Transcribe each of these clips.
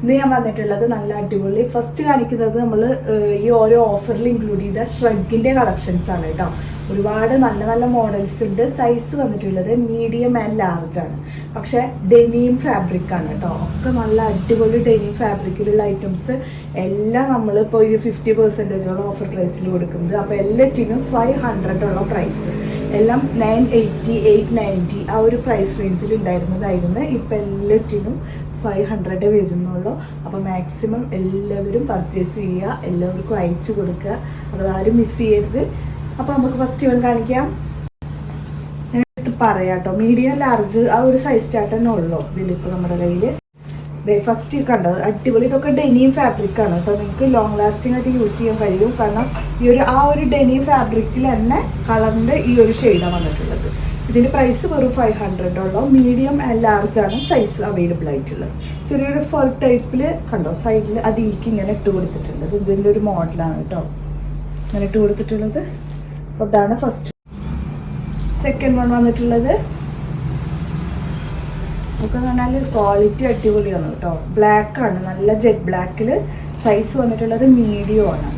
ഇന്ന് ഞാൻ വന്നിട്ടുള്ളത് നല്ല അടിപൊളി. ഫസ്റ്റ് കാണിക്കുന്നത് നമ്മൾ ഈ ഓരോ ഓഫറിൽ ഇൻക്ലൂഡ് ചെയ്ത ഷ്രഗിന്റെ കളക്ഷൻസ് ആണ് കേട്ടോ. ഒരുപാട് നല്ല നല്ല മോഡൽസ് ഉണ്ട്. സൈസ് വന്നിട്ടുള്ളത് മീഡിയം ആൻഡ് ലാർജ് ആണ്. പക്ഷേ ഡെനിയും ഫാബ്രിക് ആണ് കേട്ടോ. ഒക്കെ നല്ല അടിപൊളി ഡെനിയും ഫാബ്രിക്കിലുള്ള ഐറ്റംസ് എല്ലാം നമ്മൾ നമ്മളിപ്പോൾ ഒരു ഫിഫ്റ്റി പെർസെന്റേജോളം ഓഫർ പ്രൈസിൽ കൊടുക്കുന്നത്. അപ്പോൾ എല്ലാറ്റിനും ഫൈവ് ഹൺഡ്രഡോളം പ്രൈസ് എല്ലാം നയൻ എയ്റ്റി എയ്റ്റ് നയന്റി ആ ഒരു പ്രൈസ് റേഞ്ചിൽ ഉണ്ടായിരുന്നതായിരുന്നു. ഇപ്പം എല്ലാറ്റിനും ഫൈവ് ഹൺഡ്രഡ് വരുന്നുള്ളൂ. അപ്പോൾ മാക്സിമം എല്ലാവരും പർച്ചേസ് ചെയ്യുക എല്ലാവർക്കും അയച്ചു കൊടുക്കുക. അതാരും മിസ് ചെയ്യരുത്. അപ്പോൾ നമുക്ക് ഫസ്റ്റ് ഇവൻ കാണിക്കാം. പറയാം കേട്ടോ മീഡിയം ലാർജ് ആ ഒരു സൈസ് ചാർട്ട് തന്നെ ഉള്ളൂ ഇതിലിപ്പോൾ നമ്മുടെ കയ്യിൽ ഇതേ ഫസ്റ്റ് കണ്ടത് അടിപൊളി. ഇതൊക്കെ ഡെനിയും ഫാബ്രിക്കാണ് അപ്പോൾ നിങ്ങൾക്ക് ലോങ് ലാസ്റ്റിംഗ് ആയിട്ട് യൂസ് ചെയ്യാൻ കഴിയും. കാരണം ഈ ഒരു ആ ഒരു ഡെനിയും ഫാബ്രിക്കിൽ തന്നെ കളറിന്റെ ഈ ഒരു ഷെയ്ഡാണ് വന്നിട്ടുള്ളത്. ഇതിന്റെ പ്രൈസ് വെറും ഫൈവ് ഹൺഡ്രഡ് ഉള്ളൂ. മീഡിയം ആൻഡ് ലാർജ് ആണ് സൈസ് അവൈലബിൾ ആയിട്ടുള്ളത്. ചെറിയൊരു ഫർ ടൈപ്പിൽ കണ്ടോ? സൈഡിൽ അതിലേക്ക് ഇങ്ങനെ ഇട്ട് കൊടുത്തിട്ടുണ്ട് ഇത് ഇതിന്റെ ഒരു മോഡലാണ് കേട്ടോ ഇങ്ങനെ ഇട്ട് കൊടുത്തിട്ടുള്ളത്. അപ്പോൾ അതാണ് ഫസ്റ്റ് സെക്കൻഡ് വൺ വന്നിട്ടുള്ളത്. നമുക്ക് പറഞ്ഞാൽ ക്വാളിറ്റി അടിപൊളിയാണ് കേട്ടോ ബ്ലാക്ക് ആണ്. നല്ല ജെറ്റ് ബ്ലാക്കിൽ സൈസ് വന്നിട്ടുള്ളത് മീഡിയം ആണ്.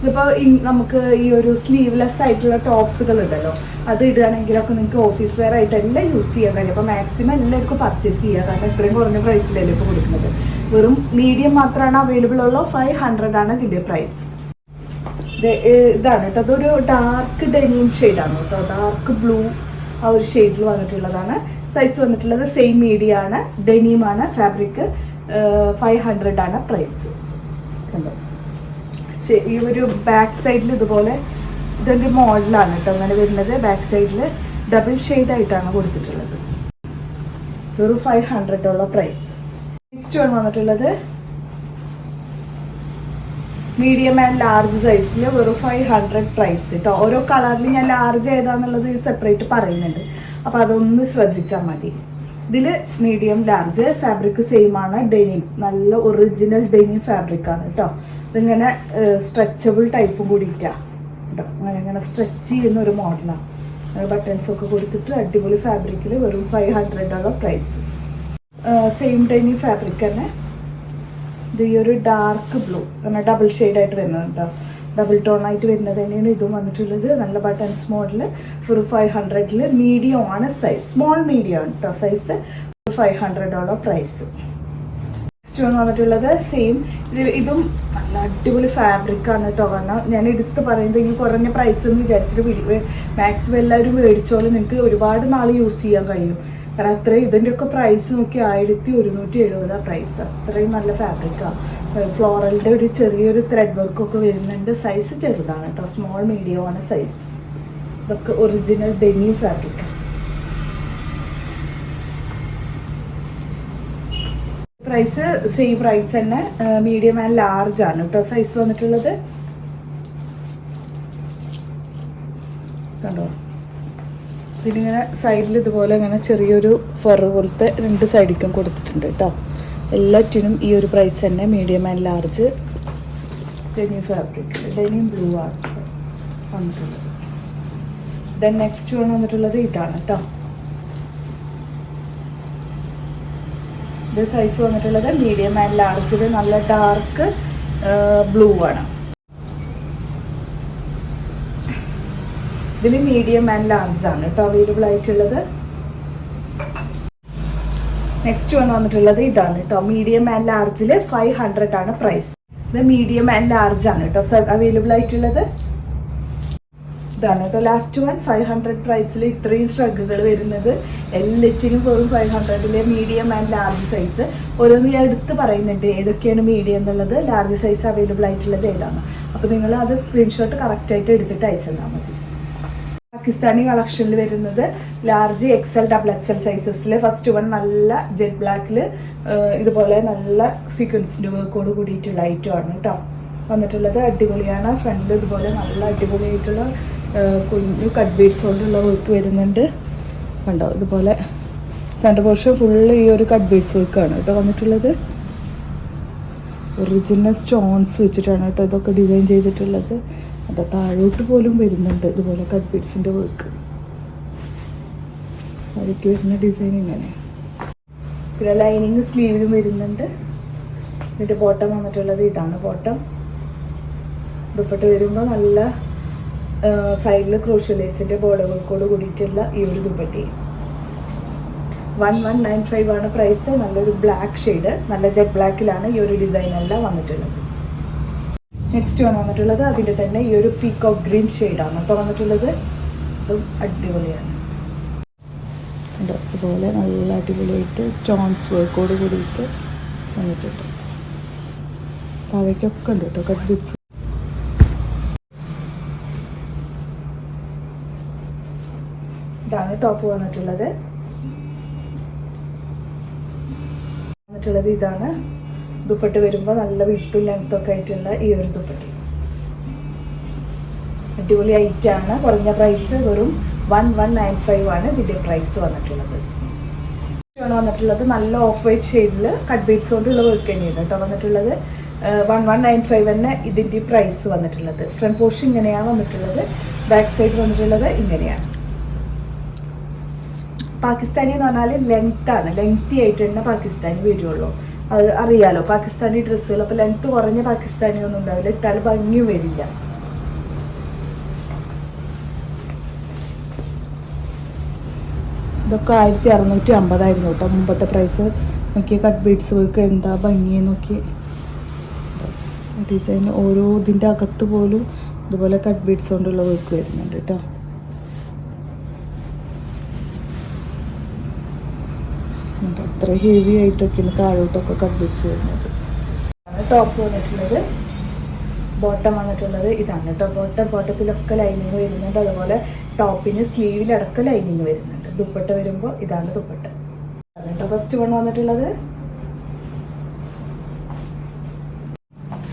ഇതിപ്പോൾ നമുക്ക് ഈ ഒരു സ്ലീവ്ലെസ് ആയിട്ടുള്ള ടോപ്സുകൾ ഉണ്ടല്ലോ അത് ഇടുകയാണെങ്കിലൊക്കെ നിങ്ങൾക്ക് ഓഫീസ് വെയർ ആയിട്ട് എല്ലാം യൂസ് ചെയ്യാൻ കഴിയും. അപ്പോൾ മാക്സിമം എല്ലാവർക്കും പർച്ചേസ് ചെയ്യുക. കാരണം ഇത്രയും കുറഞ്ഞ പ്രൈസിലല്ലേ ഇപ്പോൾ കൊടുക്കുന്നത്. വെറും മീഡിയം മാത്രമാണ് അവൈലബിൾ ഉള്ളൂ. ഫൈവ് ഹൺഡ്രഡ് ആണ് ഇതിന്റെ പ്രൈസ് ഇതാണ് കേട്ടോ. അതൊരു ഡാർക്ക് ഡെനിയം ഷെയ്ഡാണ് കേട്ടോ. ഡാർക്ക് ബ്ലൂ ആ ഒരു ഷെയ്ഡിൽ വന്നിട്ടുള്ളതാണ്. സൈസ് വന്നിട്ടുള്ളത് സെയിം മീഡിയ ആണ്. ഡെനിയുമാണ് ഫാബ്രിക് ഫൈവ് ഹൺഡ്രഡ് ആണ് പ്രൈസ് കണ്ടോ? ഈ ഒരു ബാക്ക് സൈഡിൽ ഇതുപോലെ ഇതൊരു മോഡലാണ് കേട്ടോ. അങ്ങനെ വരുന്നത് ബാക്ക് സൈഡിൽ ഡബിൾ ഷെയ്ഡ് ആയിട്ടാണ് കൊടുത്തിട്ടുള്ളത്. ഇതൊരു ഫൈവ് ഹൺഡ്രഡുള്ള പ്രൈസ് നെക്സ്റ്റ് വൺ വന്നിട്ടുള്ളത് മീഡിയം ആൻഡ് ലാർജ് സൈസിൽ വെറും ഫൈവ് ഹൺഡ്രഡ് പ്രൈസ് കേട്ടോ ഓരോ കളറിൽ ഞാൻ ലാർജ് ഏതാന്നുള്ളത് സെപ്പറേറ്റ് പറയുന്നുണ്ട്. അപ്പോൾ അതൊന്ന് ശ്രദ്ധിച്ചാൽ മതി. ഇതിൽ മീഡിയം ലാർജ് ഫാബ്രിക് സെയിം ആണ്. ഡെനിം നല്ല ഒറിജിനൽ ഡെനിം ഫാബ്രിക് ആണ് കേട്ടോ ഇതിങ്ങനെ സ്ട്രെച്ചബിൾ ടൈപ്പും കൂടിയിട്ടാണ് കേട്ടോ അങ്ങനെ ഇങ്ങനെ സ്ട്രെച്ച് ചെയ്യുന്ന ഒരു മോഡലാണ് ബട്ടൺസ് ഒക്കെ കൊടുത്തിട്ട് അടിപൊളി ഫാബ്രിക്കിൽ വെറും ഫൈവ് ഹൺഡ്രഡുള്ള പ്രൈസ് സെയിം ഡെനിം ഫാബ്രിക് തന്നെ. ഇത് ഈ ഒരു ഡാർക്ക് ബ്ലൂ അങ്ങനെ ഡബിൾ ഷെയ്ഡായിട്ട് വരുന്നത് കേട്ടോ ഡബിൾ ടോൺ ആയിട്ട് വരുന്നത് തന്നെയാണ് ഇതും വന്നിട്ടുള്ളത്. നല്ല ബട്ടൺസ് മോഡൽ ഒരു ഫൈവ് ഹൺഡ്രഡിൽ മീഡിയം ആണ് സൈസ് സ്മോൾ മീഡിയം ആണ് കേട്ടോ സൈസ് ഫൈവ് ഹൺഡ്രഡോളം പ്രൈസ് നെക്സ്റ്റ് വന്ന് വന്നിട്ടുള്ളത് സെയിം ഇത് ഇതും നല്ല അടിപൊളി ഫാബ്രിക് ആണ് കേട്ടോ കാരണം ഞാൻ എടുത്ത് പറയുന്നത് ഈ കുറഞ്ഞ പ്രൈസ് എന്ന് വിചാരിച്ചിട്ട് പിടി മാക്സിമം എല്ലാവരും മേടിച്ചോളും നിങ്ങൾക്ക് ഒരുപാട് നാൾ യൂസ് ചെയ്യാൻ കഴിയും. കാരണം അത്രയും ഇതിന്റെയൊക്കെ പ്രൈസ് നോക്കി ആയിരത്തി ഒരുന്നൂറ്റി എഴുപതാണ് പ്രൈസ് അത്രയും നല്ല ഫാബ്രിക്കാണ് ഫ്ലോറലിന്റെ ഒരു ചെറിയൊരു ത്രെഡ് വർക്കൊക്കെ വരുന്നുണ്ട്. സൈസ് ചെറുതാണ് കേട്ടോ സ്മോൾ മീഡിയം ആണ് സൈസ് ഇതൊക്കെ original denim fabric price same price തന്നെ മീഡിയം ആൻഡ് ലാർജ് ആണ് കേട്ടോ സൈസ് വന്നിട്ടുള്ളത്. കണ്ടോ? ഇതിനിങ്ങനെ സൈഡിൽ ഇതുപോലെ ഇങ്ങനെ ചെറിയൊരു ഫർ പോലത്തെ രണ്ട് സൈഡിക്കും കൊടുത്തിട്ടുണ്ട് കേട്ടോ എല്ലാറ്റിനും ഈ ഒരു പ്രൈസ് തന്നെ medium and large denim fabric ഡെനിയും blue ആണ് വന്നിട്ടുള്ളത്. ദെൻ നെക്സ്റ്റ് വൺ വന്നിട്ടുള്ളത് ഇതാണ് കേട്ടോ ഇത് സൈസ് വന്നിട്ടുള്ളത് മീഡിയം ആൻഡ് ലാർജിൽ നല്ല ഡാർക്ക് ബ്ലൂ ആണ്. ഇതിൽ മീഡിയം ആൻഡ് ലാർജ് ആണ് കേട്ടോ അവൈലബിൾ ആയിട്ടുള്ളത്. നെക്സ്റ്റ് വൺ വന്നിട്ടുള്ളത് ഇതാണ് കേട്ടോ മീഡിയം ആൻഡ് ലാർജിൽ ഫൈവ് ഹൺഡ്രഡ് ആണ് പ്രൈസ് ഇത് മീഡിയം ആൻഡ് ലാർജ് ആണ് കേട്ടോ അവൈലബിൾ ആയിട്ടുള്ളത്? ഇതാണ് കേട്ടോ ലാസ്റ്റ് വൺ ഫൈവ് ഹൺഡ്രഡ് പ്രൈസിൽ ഇത്രയും സ്ട്രഗുകൾ വരുന്നത്. എല്ലാറ്റിനും വെറും ഫൈവ് ഹൺഡ്രഡിലെ മീഡിയം ആൻഡ് ലാർജ് സൈസ് ഓരോന്ന് ഞാൻ എടുത്ത് പറയുന്നുണ്ട് ഏതൊക്കെയാണ് മീഡിയം എന്നുള്ളത്. ലാർജ് സൈസ് അവൈലബിൾ ആയിട്ടുള്ളത് ഏതാണ്. അപ്പോൾ നിങ്ങൾ അത് സ്ക്രീൻഷോട്ട് കറക്റ്റായിട്ട് എടുത്തിട്ട് അയച്ചു തന്നാൽ മതി. പാകിസ്ഥാനി കളക്ഷനിൽ വരുന്നത് ലാർജ് എക്സൽ ഡബിൾ എക്സൽ സൈസസിൽ ഫസ്റ്റ് വൺ നല്ല ജെറ്റ് ബ്ലാക്കിൽ ഇതുപോലെ നല്ല സീക്വൻസിന്റെ വർക്കോട് കൂടിയിട്ടുള്ള ഐറ്റം ആണ് കേട്ടോ വന്നിട്ടുള്ളത് അടിപൊളിയാണ്. ഫ്രണ്ടിൽ ഇതുപോലെ നല്ല അടിപൊളിയായിട്ടുള്ള കുഞ്ഞു കട്ട് ബീഡ്സ് കൊണ്ടുള്ള വർക്ക് വരുന്നുണ്ട്. കണ്ടോ? ഇതുപോലെ സെന്റർ പോർഷൻ ഫുള്ള് ഈ ഒരു കട്ട് ബീഡ്സ് വർക്കാണ് കേട്ടോ വന്നിട്ടുള്ളത്. ഒറിജിനൽ സ്റ്റോൺസ് വെച്ചിട്ടാണ് കേട്ടോ ഇതൊക്കെ ഡിസൈൻ ചെയ്തിട്ടുള്ളത്. അതിന്റെ താഴോട്ട് പോലും വരുന്നുണ്ട് ഇതുപോലെ കട്ട് വർക്ക് അവർക്ക് വരുന്ന ഡിസൈൻ ഇങ്ങനെ. പിന്നെ ലൈനിങ് സ്ലീവിലും വരുന്നുണ്ട്. എന്നിട്ട് ബോട്ടം വന്നിട്ടുള്ളത് ഇതാണ് ബോട്ടം ദുപ്പട്ട വരുമ്പോൾ നല്ല സൈഡിൽ ക്രൂഷ്യലേസിന്റെ ബോർഡുകൾക്കോട് കൂടിയിട്ടുള്ള ഈ ഒരു ദുപ്പട്ടി വൺ വൺ നയൻ ഫൈവ് ആണ് പ്രൈസ് നല്ലൊരു ബ്ലാക്ക് ഷെയ്ഡ് നല്ല ജെറ്റ് ബ്ലാക്കിലാണ് ഈ ഒരു ഡിസൈൻ എല്ലാം വന്നിട്ടുള്ളത്. നെക്സ്റ്റ് വൺ വന്നിട്ടുള്ളത് അതിന്റെ തന്നെ ഈ ഒരു പീക്കോക്ക് ഗ്രീൻ ഷെയ്ഡാണ് അപ്പോൾ വന്നിട്ടുള്ളത്. അതും അടിപൊളിയാണ്. ഉണ്ട് ഇതുപോലെ നല്ല അടിപൊളിയായിട്ട് സ്റ്റോൺസ് വർക്കോട് കൂടിയിട്ട് വന്നിട്ടുണ്ട്. താഴേക്കൊക്കെ ഉണ്ട് കേട്ടോ കട്ട് ബിറ്റ്സ് ഇതാണ് ടോപ്പ് വന്നിട്ടുള്ളത്. വന്നിട്ടുള്ളത് ഇതാണ്. ദുപ്പട്ട് വരുമ്പോൾ നല്ല വിട്ടും ലെങ്ത്തൊക്കെ ആയിട്ടുള്ള ഈ ഒരു ദുപ്പട്ട്. അടിപൊളി ഐറ്റാണ് കുറഞ്ഞ പ്രൈസ് വെറും വൺ വൺ നയൻ ഫൈവ് ആണ് ഇതിന്റെ പ്രൈസ് വന്നിട്ടുള്ളത്. ആണ് വന്നിട്ടുള്ളത്. നല്ല ഓഫ് വൈറ്റ് ഷെയ്ഡിൽ കട്ട് ബീഡ്സ് കൊണ്ടുള്ള വർക്ക് തന്നെയാണ് കേട്ടോ വന്നിട്ടുള്ളത്. വൺ വൺ നയൻ ഫൈവ് തന്നെ ഇതിന്റെ പ്രൈസ് വന്നിട്ടുള്ളത്. ഫ്രണ്ട് പോർഷൻ ഇങ്ങനെയാണ് വന്നിട്ടുള്ളത്. ബാക്ക് സൈഡ് വന്നിട്ടുള്ളത് ഇങ്ങനെയാണ്. പാകിസ്ഥാനി എന്ന് പറഞ്ഞാൽ ലെങ്ത് ആണ്. ലെങ്തി ആയിട്ട് തന്നെ പാകിസ്ഥാനി വരുള്ളൂ. അത് അറിയാലോ പാകിസ്ഥാനി ഡ്രസ്സുകൾ അപ്പോൾ ലെങ്ത് കുറഞ്ഞ പാകിസ്ഥാനി ഒന്നും ഉണ്ടാവില്ല. ഇട്ടാൽ ഭംഗിയും വരില്ല. ഇതൊക്കെ ആയിരത്തി അറുന്നൂറ്റി അമ്പതായിരുന്നു കേട്ടോ മുമ്പത്തെ പ്രൈസ് നോക്കി കട്ട് ബീഡ്സ് വർക്ക് എന്താ ഭംഗി നോക്കി ഡിസൈൻ ഓരോ ഇതിന്റെ അകത്ത് പോലും ഇതുപോലെ കട്ട് ബീഡ്സ് കൊണ്ടുള്ള വർക്ക് വരുന്നുണ്ട് കേട്ടോ ഉണ്ട്. അത്ര ഹെവി ആയിട്ടൊക്കെയാണ് താഴോട്ടൊക്കെ ബീഡ്സ് വരുന്നത്. ടോപ്പ് വന്നിട്ടുള്ളത്. ബോട്ടം വന്നിട്ടുള്ളത് ഇതാണ് കേട്ടോ. ബോട്ടം ബോട്ടത്തിലൊക്കെ ലൈനിങ് വരുന്നുണ്ട്. അതുപോലെ ടോപ്പിന് സ്ലീവിലടക്കം ലൈനിങ് വരുന്നുണ്ട്. ദുപ്പട്ട വരുമ്പോൾ ഇതാണ് ദുപ്പട്ട. കേട്ടോ ഫസ്റ്റ് വൺ വന്നിട്ടുള്ളത്.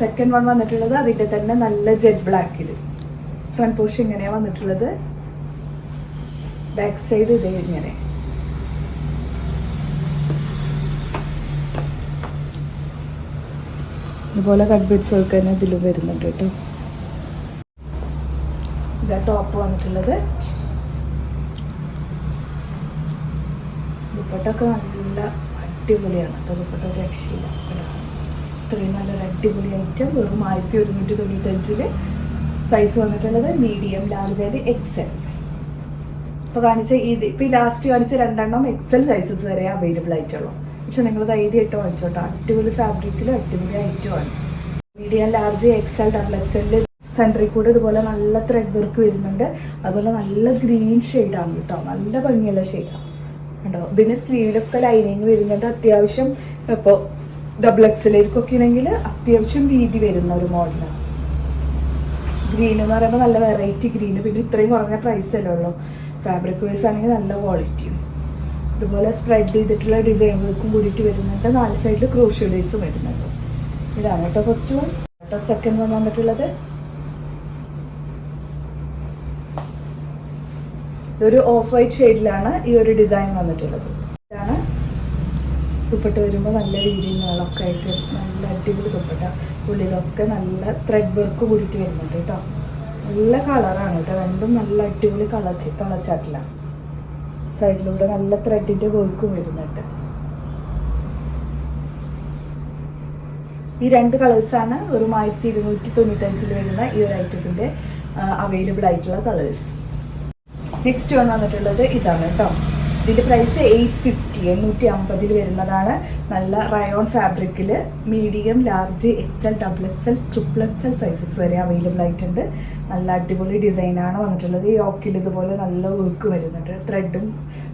സെക്കൻഡ് വൺ വന്നിട്ടുള്ളത് അതിന്റെ തന്നെ നല്ല ജെറ്റ് ബ്ലാക്കിൽ ഫ്രണ്ട് പോഷ് ഇങ്ങനെയാണ് വന്നിട്ടുള്ളത്. ബാക്ക് സൈഡ് ഇതേ ഇങ്ങനെ. ഇതുപോലെ കട്ട് ബീഡ്സ് ഒക്കെ തന്നെ ഇതിലും വരുന്നുണ്ട് കേട്ടോ. ഇതാ ടോപ്പ് വന്നിട്ടുള്ളത്. ദുപ്പട്ടൊക്കെ നല്ല അടിപൊളിയാണ്. കേട്ടോ ദുപ്പട്ട രക്ഷയില്ല. ഇത്രയും നല്ലൊരു അടിപൊളി ഐറ്റം വെറും ആയിരത്തി ഒരുന്നൂറ്റി തൊണ്ണൂറ്റഞ്ചിൽ സൈസ് വന്നിട്ടുള്ളത് മീഡിയം ലാർജ് എക്സ്. എക്സൽ ഇപ്പോൾ കാണിച്ച ഇത് ഇപ്പോൾ ഈ ലാസ്റ്റ് കാണിച്ച രണ്ടെണ്ണം എക്സൽ സൈസസ് വരെ അവൈലബിൾ ആയിട്ടുള്ളൂ. പക്ഷെ നിങ്ങൾ ധൈര്യമായിട്ട് വാങ്ങിച്ചോട്ടോ. അടിപൊളി ഫാബ്രിക്കിൽ അടിപൊളി ഐറ്റമാണ്. മീഡിയം ലാർജ് എക്സൽ ഡബിൾ എക്സലിൽ സെന്ററിൽ കൂടെ ഇതുപോലെ നല്ല ത്രെഡ് വർക്ക് വരുന്നുണ്ട്. അതുപോലെ നല്ല ഗ്രീൻ ഷെയ്ഡാണ് കേട്ടോ. നല്ല ഭംഗിയുള്ള ഷെയ്ഡാണ്. കണ്ടോ? ഇതിന് സ്ലീവിലൊക്കെ ലൈനിങ് വരുന്നുണ്ട്. അത്യാവശ്യം ഇപ്പോൾ ഡബിൾ എക്സലേക്കൊക്കെ ആണെങ്കിൽ അത്യാവശ്യം വീതി വരുന്ന ഒരു മോഡലാണ്. ഗ്രീൻ എന്ന് പറയുമ്പോൾ നല്ല വെറൈറ്റി ഗ്രീന് പിന്നെ ഇത്രയും കുറഞ്ഞ പ്രൈസ് അല്ലേ ഉള്ളൂ. ഫാബ്രിക് വൈസ് ആണെങ്കിൽ നല്ല ക്വാളിറ്റിയും ഇതുപോലെ സ്പ്രെഡ് ചെയ്തിട്ടുള്ള ഡിസൈനുകൾക്കും കൂടിയിട്ട് വരുന്നുണ്ട്. നാല് സൈഡിൽ ക്രൂഷ്യൽ ഡേയ്സും വരുന്നുണ്ട്. ഇതാണ് കേട്ടോ ഫസ്റ്റ് വൺ കേട്ടോ സെക്കൻഡ് വൺ വന്നിട്ടുള്ളത്. ഇതൊരു ഓഫ് വൈറ്റ് ഷെയ്ഡിലാണ് ഈ ഒരു ഡിസൈൻ വന്നിട്ടുള്ളത്. ഇതാണ് ദുപ്പട്ട വരുമ്പോൾ നല്ല രീതിയിൽ നീളമൊക്കെ ആയിട്ട് നല്ല അടിപൊളി ദുപ്പട്ട. ഉള്ളിലൊക്കെ നല്ല ത്രെഡ് വർക്ക് കൂടിയിട്ട് വരുന്നുണ്ട് കേട്ടോ. നല്ല കളറാണ് കേട്ടോ. രണ്ടും നല്ല അടിപൊളി കളർ കളച്ചാട്ടിലാണ് സൈഡിലൂടെ നല്ല ത്രെഡിന്റെ വർക്കും വരുന്നുണ്ട്. ഈ രണ്ട് കളേഴ്സാണ് വെറും ആയിരത്തി ഇരുന്നൂറ്റി തൊണ്ണൂറ്റഞ്ചിൽ വരുന്ന ഈ ഒരു ഐറ്റത്തിന്റെ അവൈലബിൾ ആയിട്ടുള്ള കളേഴ്സ് നെക്സ്റ്റ് വൺ വന്നിട്ടുള്ളത് ഇതാണ് കേട്ടോ ഇതിന്റെ പ്രൈസ് എയ്റ്റ് ഫിഫ്റ്റി എണ്ണൂറ്റി അമ്പതിൽ വരുന്നതാണ് നല്ല റയോൺ ഫാബ്രിക്കിൽ medium large XL double XL triple XL sizes വരെ അവൈലബിൾ ആയിട്ടുണ്ട്. നല്ല അടിപൊളി ഡിസൈനാണ് വന്നിട്ടുള്ളത്. ഈ ഓക്കിൽ ഇതുപോലെ നല്ല വർക്ക് വരുന്നുണ്ട്. ത്രെഡും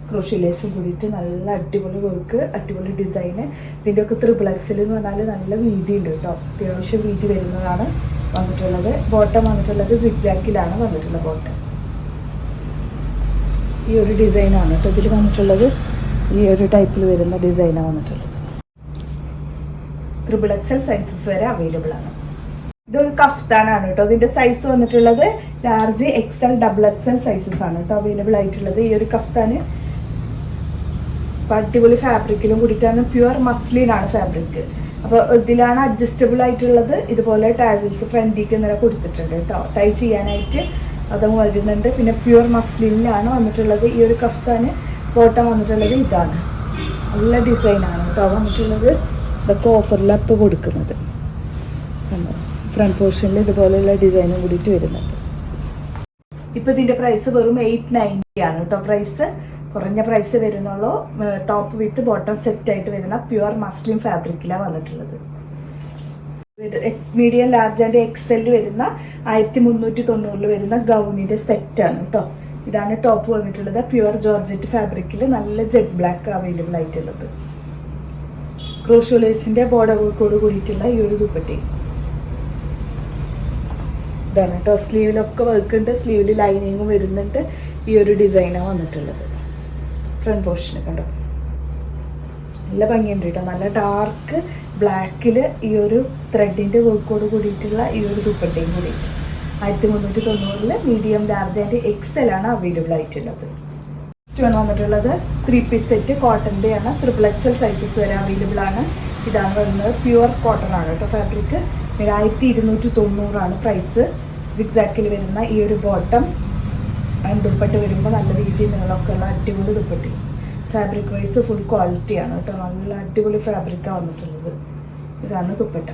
ക്രോഷിലേസും കൂടിയിട്ട് നല്ല അടിപൊളി വർക്ക് അടിപൊളി ഡിസൈന് ഇതിന്റെയൊക്കെ ത്രിപ്പിൾ എക്സൽ എന്ന് പറഞ്ഞാൽ നല്ല വീതി ഉണ്ട് കേട്ടോ. അത്യാവശ്യം വീതി വരുന്നതാണ് വന്നിട്ടുള്ളത്. ബോട്ടം വന്നിട്ടുള്ളത് സിഗ്സാക്കിലാണ് വന്നിട്ടുള്ള ബോട്ടം ഈ ഒരു ഡിസൈനാണ് കേട്ടോ ഇതിൽ വന്നിട്ടുള്ളത്. ഈ ഒരു ടൈപ്പിൽ വരുന്ന ഡിസൈനാണ് വന്നിട്ടുള്ളത്. ത്രിബിൾ എക്സൽ സൈസസ് വരെ അവൈലബിൾ ആണ്. ഇതൊരു കഫ്താനാണ് കേട്ടോ. ഇതിന്റെ സൈസ് വന്നിട്ടുള്ളത് large XL double XL sizes ആണ് കേട്ടോ അവൈലബിൾ ആയിട്ടുള്ളത്. ഈ ഒരു കഫ്താന് അടിപൊളി ഫാബ്രിക്കിലും കൂടിയിട്ടാണ്. പ്യുവർ മസ്ലിനാണ് ഫാബ്രിക് അപ്പോൾ ഇതിലാണ് അഡ്ജസ്റ്റബിൾ ആയിട്ടുള്ളത്. ഇതുപോലെ ടാസിൽസ് ഫ്രണ്ടിക്ക് ഇന്നലെ കൊടുത്തിട്ടുണ്ട് കേട്ടോ. ടൈ ചെയ്യാനായിട്ട് അതും വരുന്നുണ്ട്. പിന്നെ പ്യുവർ മസ്ലിനിലാണ് വന്നിട്ടുള്ളത് ഈ ഒരു കഫ്താന്. ബോട്ടം വന്നിട്ടുള്ളത് ഇതാണ്. നല്ല ഡിസൈനാണ് കേട്ടോ. വന്നിട്ടുള്ളത് ഇതൊക്കെ ഓഫറിലാണ് ഇപ്പോൾ കൊടുക്കുന്നത്. ഫ്രണ്ട് പോർഷനിൽ ഇതുപോലെയുള്ള ഡിസൈനും കൂടിയിട്ട് വരുന്നുണ്ട്. ഇപ്പൊ ഇതിന്റെ പ്രൈസ് വെറും എയ്റ്റ് നയന്റി ആണ് കേട്ടോ. പ്രൈസ് കുറഞ്ഞ പ്രൈസ് വരുന്നുള്ളൂ. ടോപ്പ് വിത്ത് ബോട്ടം സെറ്റ് ആയിട്ട് വരുന്ന പ്യുവർ മസ്ലിം ഫാബ്രിക്കിലാണ് വന്നിട്ടുള്ളത്. മീഡിയം ലാർജ് ആൻഡ് എക്സെൽ വരുന്ന ആയിരത്തി മുന്നൂറ്റി തൊണ്ണൂറിൽ വരുന്ന ഗൗണിന്റെ സെറ്റ് ആണ് കേട്ടോ. ഇതാണ് ടോപ്പ് വന്നിട്ടുള്ളത്. പ്യുവർ ജോർജറ്റ് ഫാബ്രിക്കിൽ നല്ല ജെറ്റ് ബ്ലാക്ക് അവൈലബിൾ ആയിട്ടുള്ളത്. ബോർഡർ ബോർഡറുകൾക്കോട് കൂടിയിട്ടുള്ള ഈ ഒരു ദുപ്പട്ടി. ഇതാണ് കേട്ടോ സ്ലീവിലൊക്കെ വർക്ക് ഉണ്ട്. സ്ലീവിൽ ലൈനിങ്ങും വരുന്നുണ്ട്. ഈ ഒരു ഡിസൈനാണ് വന്നിട്ടുള്ളത്. ഫ്രണ്ട് പോർഷൻ കണ്ടോ? നല്ല ഭംഗിയുണ്ട് കേട്ടോ നല്ല ഡാർക്ക് ബ്ലാക്കിൽ ഈ ഒരു ത്രെഡിന്റെ വർക്കോട് കൂടിയിട്ടുള്ള ഈ ഒരു ദുപ്പട്ടയും കൂടിയിട്ട്. ആയിരത്തി മുന്നൂറ്റി തൊണ്ണൂറിൽ മീഡിയം ലാർജ് ആൻഡ് എക്സൽ ആണ് അവൈലബിൾ ആയിട്ടുള്ളത്. നെക്സ്റ്റ് വൺ വന്നിട്ടുള്ളത് ത്രീ പീസ് സെറ്റ് കോട്ടന്റെ ആണ്. ട്രിപ്പിൾ എക്സൽ സൈസസ് വരെ അവൈലബിൾ ആണ്. ഇതാണ് വരുന്നത് പ്യുവർ കോട്ടൺ ആണ് കേട്ടോ ഫാബ്രിക് ആയിരത്തി ഇരുന്നൂറ്റി തൊണ്ണൂറാണ് പ്രൈസ് സിക്സാക്കിൽ വരുന്ന ഈ ഒരു ബോട്ടം ദുപ്പട്ട് വരുമ്പോൾ നല്ല രീതിയിൽ നിങ്ങളൊക്കെ ഉള്ള അടിപൊളി ദുപ്പട്ടി. ഫാബ്രിക് വൈസ് ഫുൾ ക്വാളിറ്റിയാണ് കേട്ടോ. നല്ല അടിപൊളി ഫാബ്രിക്കാണ് വന്നിട്ടുള്ളത്. ഇതാണ് ദുപ്പട്ട.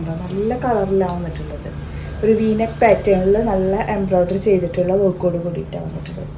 കണ്ടോ നല്ല കളറിലാണ് വന്നിട്ടുള്ളത്. ഒരു വീനക് പാറ്റേണിൽ നല്ല എംബ്രോയ്ഡറി ചെയ്തിട്ടുള്ള വർക്കോട് കൂടിയിട്ടാണ് വന്നിട്ടുള്ളത്.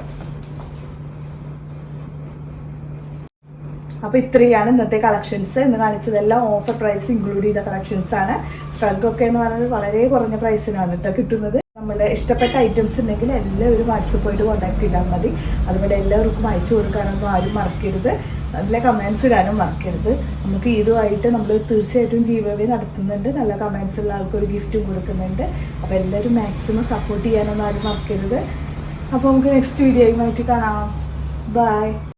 അപ്പോൾ ഇത്രയാണ് ഇന്നത്തെ കളക്ഷൻസ് ഇന്ന് കാണിച്ചതെല്ലാം ഓഫർ പ്രൈസ് ഇൻക്ലൂഡ് ചെയ്ത കളക്ഷൻസ് ആണ്. സ്ട്രഗൊക്കെ എന്ന് പറഞ്ഞാൽ വളരെ കുറഞ്ഞ പ്രൈസിനാണ് കേട്ടോ കിട്ടുന്നത്. നമ്മുടെ ഇഷ്ടപ്പെട്ട ഐറ്റംസ് ഉണ്ടെങ്കിൽ എല്ലാവരും വാട്സപ്പ് പോയിട്ട് കോൺടാക്ട് ചെയ്താൽ മതി. അതുപോലെ എല്ലാവർക്കും അയച്ചു കൊടുക്കാനൊന്നും ആരും മറക്കരുത്. നല്ല കമൻസ് ഇടാനും മറക്കരുത്. നമുക്ക് ഇതുമായിട്ട് നമ്മൾ തീർച്ചയായിട്ടും ഗീവ് അവേ നടത്തുന്നുണ്ട്. നല്ല കമൻസ് ഉള്ള ആൾക്കൊരു ഗിഫ്റ്റും കൊടുക്കുന്നുണ്ട്. അപ്പോൾ എല്ലാവരും മാക്സിമം സപ്പോർട്ട് ചെയ്യാനൊന്നും ആരും മറക്കരുത്. അപ്പോൾ നമുക്ക് നെക്സ്റ്റ് വീഡിയോയുമായിട്ട് കാണാം. ബൈ